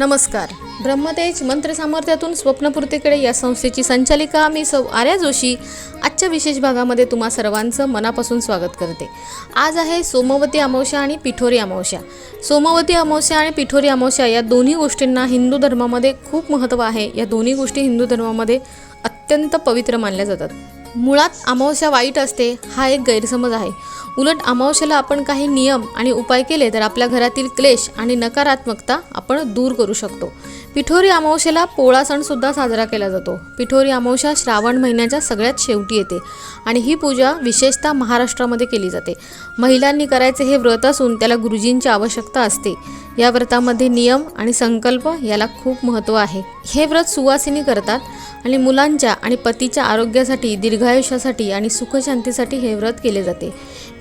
नमस्कार. ब्रह्मतेज मंत्र सामर्थ्यातून स्वप्नपूर्तीकडे या संस्थेची संचालिका मी सौ आर्या जोशी. आजच्या विशेष भागामध्ये तुम्हा सर्वांचं मनापासून स्वागत करते. आज आहे सोमवती अमावस्या आणि पिठोरी अमावस्या. सोमवती अमावस्या आणि पिठोरी अमावस्या या दोन्ही गोष्टींना हिंदू धर्मामध्ये खूप महत्त्व आहे. या दोन्ही गोष्टी हिंदू धर्मामध्ये अत्यंत पवित्र मानल्या जातात. मुळात अमावस्या वाईट असते हा एक गैरसमज आहे. उलट अमावस्याला आपण काही नियम आणि उपाय केले तर आपल्या घरातील क्लेश आणि नकारात्मकता आपण दूर करू शकतो. पिठोरी अमावस्याला पोळा सण सुद्धा साजरा केला जातो. पिठोरी अमावस्या श्रावण महिन्याच्या सगळ्यात शेवटी येते आणि ही पूजा विशेषतः महाराष्ट्रामध्ये केली जाते. महिलांनी करायचे हे व्रत असून त्याला गुरुजींची आवश्यकता असते. या व्रतामध्ये नियम आणि संकल्प याला खूप महत्त्व आहे. हे व्रत सुवासिनी करतात आणि मुलांच्या आणि पतीच्या आरोग्यासाठी दीर्घायुष्यासाठी आणि सुखशांतीसाठी हे व्रत केले जाते.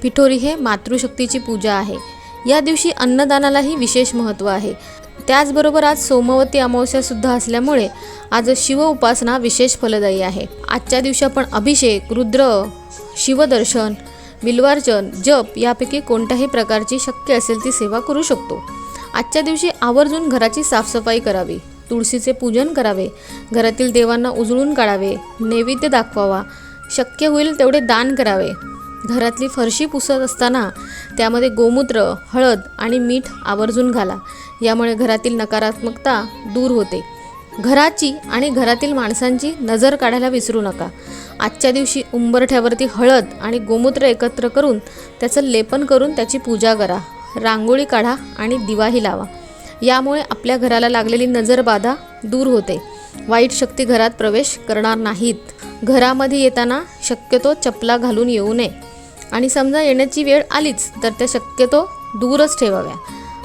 पिठोरी हे मातृशक्तीची पूजा आहे. या दिवशी अन्नदानालाही विशेष महत्त्व आहे. त्याचबरोबर आज सोमवती अमावस्यासुद्धा असल्यामुळे आज शिव उपासना विशेष फलदायी आहे. आजच्या दिवशी आपण अभिषेक रुद्र शिवदर्शन बिल्वार्चन जप यापैकी कोणत्याही प्रकारची शक्य असेल ती सेवा करू शकतो. आजच्या दिवशी आवर्जून घराची साफसफाई करावी. तुळशीचे पूजन करावे. घरातील देवांना उजळून काढावे. नैवेद्य दाखवावा. शक्य होईल तेवढे दान करावे. घरातली फरशी पुसत असताना त्यामध्ये गोमूत्र हळद आणि मीठ आवर्जून घाला. यामुळे घरातील नकारात्मकता दूर होते. घराची आणि घरातील माणसांची नजर काढायला विसरू नका. आजच्या दिवशी उंबरठ्यावरती हळद आणि गोमूत्र एकत्र करून त्याचं लेपन करून त्याची पूजा करा. रांगोळी काढा आणि दिवाही लावा. यामुळे आपल्या घराला लागलेली नजरबाधा दूर होते. वाईट शक्ती घरात प्रवेश करणार नाहीत. घरामध्ये येताना शक्यतो चपला घालून येऊ नये. आणि समजा येण्याची वेळ आलीच तर त्या शक्यतो दूरच ठेवाव्या.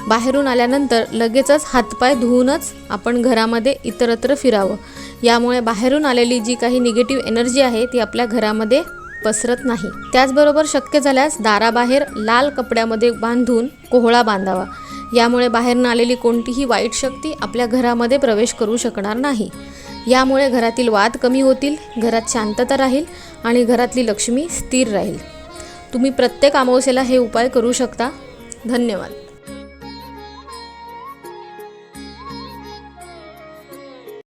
बाहेरून आल्यानंतर लगेचच हातपाय धुवूनच आपण घरामध्ये इतरत्र फिरावं. यामुळे बाहेरून आलेली जी काही निगेटिव्ह एनर्जी आहे ती आपल्या घरामध्ये पसरत नाही. त्याचबरोबर शक्य झाल्यास दाराबाहेर लाल कपड्यामध्ये बांधून कोहळा बांधावा. यामुळे बाहेरून आलेली कोणतीही वाईट शक्ती आपल्या घरामध्ये प्रवेश करू शकणार नाही. यामुळे घरातील वाद कमी होतील घरात शांतता राहील आणि घरातली लक्ष्मी स्थिर राहील. तुम्ही प्रत्येक अमावस्येला हे उपाय करू शकता. धन्यवाद.